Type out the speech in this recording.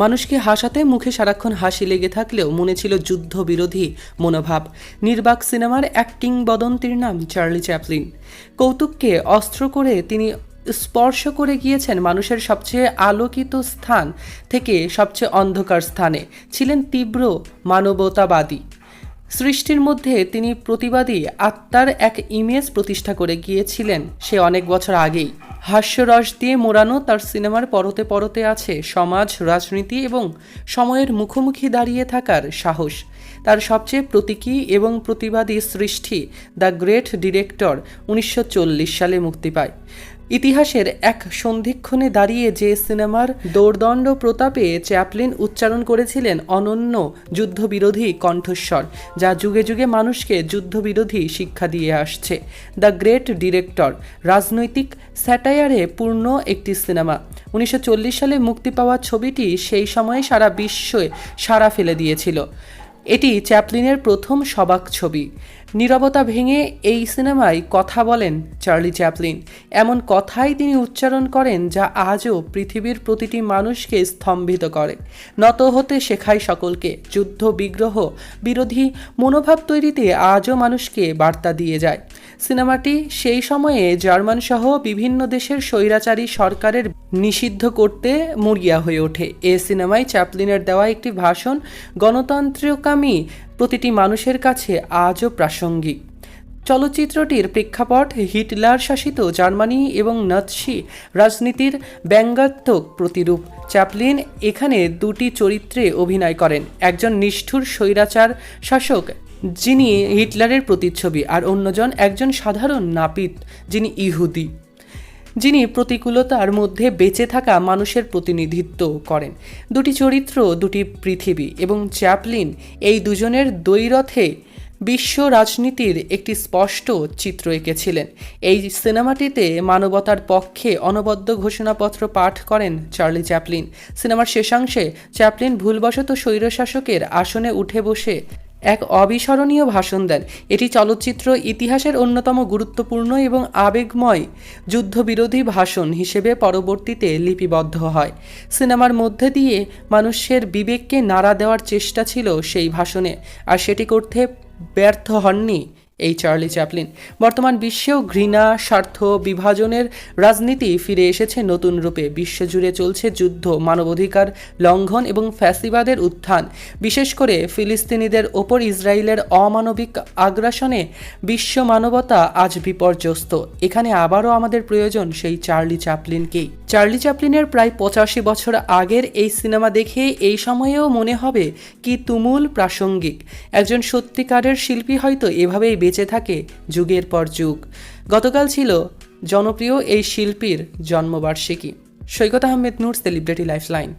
মানুষকে হাসাতে মুখে সারাক্ষণ হাসি লেগে থাকলেও মনে ছিল যুদ্ধ বিরোধী মনোভাব। নির্বাক সিনেমার এক কিংবদন্তির নাম চার্লি চ্যাপলিন। কৌতুককে অস্ত্র করে তিনি স্পর্শ করে গিয়েছেন মানুষের সবচেয়ে আলোকিত স্থান থেকে সবচেয়ে অন্ধকার স্থানে। ছিলেন তীব্র মানবতাবাদী। সৃষ্টির মধ্যে তিনি প্রতিবাদী আত্মার এক ইমেজ প্রতিষ্ঠা করে গিয়েছিলেন সে অনেক বছর আগেই। হাস্যরস দিয়ে মোড়ানো তার সিনেমার পরতে পরতে আছে সমাজ, রাজনীতি এবং সময়ের মুখোমুখি দাঁড়িয়ে থাকার সাহস। তার সবচেয়ে প্রতীকী এবং প্রতিবাদী সৃষ্টি দ্য গ্রেট ডিরেক্টর উনিশশো চল্লিশ সালে মুক্তি পায়। ইতিহাসের এক সন্ধিক্ষণে দাঁড়িয়ে যে সিনেমার দৌর্দণ্ড প্রতাপে চ্যাপলিন উচ্চারণ করেছিলেন অনন্য যুদ্ধবিরোধী কণ্ঠস্বর, যা যুগে যুগে মানুষকে যুদ্ধবিরোধী শিক্ষা দিয়ে আসছে। দ্য গ্রেট ডিরেক্টর, রাজনৈতিক স্যাটায়ারে পূর্ণ একটি সিনেমা। উনিশশো চল্লিশ সালে মুক্তি পাওয়া ছবিটি সেই সময়ে সারা বিশ্বে সাড়া ফেলে দিয়েছিল। এটি চ্যাপলিনের প্রথম সবাক ছবি। নিরবতা ভেঙে এই সিনেমায় কথা বলেন চার্লি চ্যাপলিন। এমন কথাই তিনি উচ্চারণ করেন যা আজও পৃথিবীর প্রতিটি মানুষকে স্তম্ভিত করে। নত হতে শেখায় সকলকে, যুদ্ধ, বিগ্রহ, বিরোধী, মনোভাব তৈরিতে আজও মানুষকে বার্তা দিয়ে যায়। সিনেমাটি সেই সময়ে জার্মান সহ বিভিন্ন দেশের স্বৈরাচারী সরকারের নিষিদ্ধ করতে মরিয়া হয়ে ওঠে। এ সিনেমায় চ্যাপলিনের দেওয়া একটি ভাষণ গণতন্ত্রকামী প্রতিটি মানুষের কাছে আজও প্রাসঙ্গিক। চলচ্চিত্রটির প্রেক্ষাপট হিটলার শাসিত জার্মানি এবং নাৎসি রাজনীতির ব্যঙ্গাত্মক প্রতিরূপ। চ্যাপলিন এখানে দুটি চরিত্রে অভিনয় করেন। একজন নিষ্ঠুর স্বৈরাচার শাসক যিনি হিটলারের প্রতিচ্ছবি আর অন্যজন একজন সাধারণ নাপিত, যিনি ইহুদি। যিনি প্রতিকূলতার মধ্যে বেঁচে থাকা মানুষের প্রতিনিধিত্ব করেন। দুটি চরিত্র, দুটি পৃথিবী এবং চ্যাপলিন এই দুজনের দ্বৈরথে বিশ্ব রাজনীতির একটি স্পষ্ট চিত্র এঁকেছিলেন। এই সিনেমাটিতে মানবতার পক্ষে অনবদ্য ঘোষণাপত্র পাঠ করেন চার্লি চ্যাপলিন। সিনেমার শেষাংশে চ্যাপলিন ভুলবশত স্বৈরশাসকের আসনে উঠে বসে এক অবিস্মরণীয় ভাষণ দেন। এটি চলচ্চিত্র ইতিহাসের অন্যতম গুরুত্বপূর্ণ এবং আবেগময় যুদ্ধবিরোধী ভাষণ হিসেবে পরবর্তীতে লিপিবদ্ধ হয়। সিনেমার মধ্যে দিয়ে মানুষের বিবেককে নাড়া দেওয়ার চেষ্টা ছিল সেই ভাষণে, আর সেটি করতে ব্যর্থ হননি এই চার্লি চ্যাপলিন। বর্তমান বিশ্বেও ঘৃণা, স্বার্থ, বিভাজনের রাজনীতি ফিরে এসেছে নতুন রূপে। বিশ্বজুড়ে চলছে যুদ্ধ, মানবাধিকার লঙ্ঘন এবং ফ্যাসিবাদের উত্থান। বিশেষ করে ফিলিস্তিনিদের ওপর ইসরায়েলের অমানবিক আগ্রাসনে বিশ্ব মানবতা আজ বিপর্যস্ত। এখানে আবারও আমাদের প্রয়োজন সেই চার্লি চ্যাপলিনকেই। চার্লি চ্যাপলিনের প্রায় পঁচাশি বছর আগের এই সিনেমা দেখে এই সময়েও মনে হবে কি তুমুল প্রাসঙ্গিক। একজন সত্যিকারের শিল্পী হয়তো এভাবেই বেঁচে থাকে যুগের পর যুগ। গতকাল ছিল জনপ্রিয় এই শিল্পীর জন্মবার্ষিকী। Saikat Ahmed Noor, celebrity lifeline.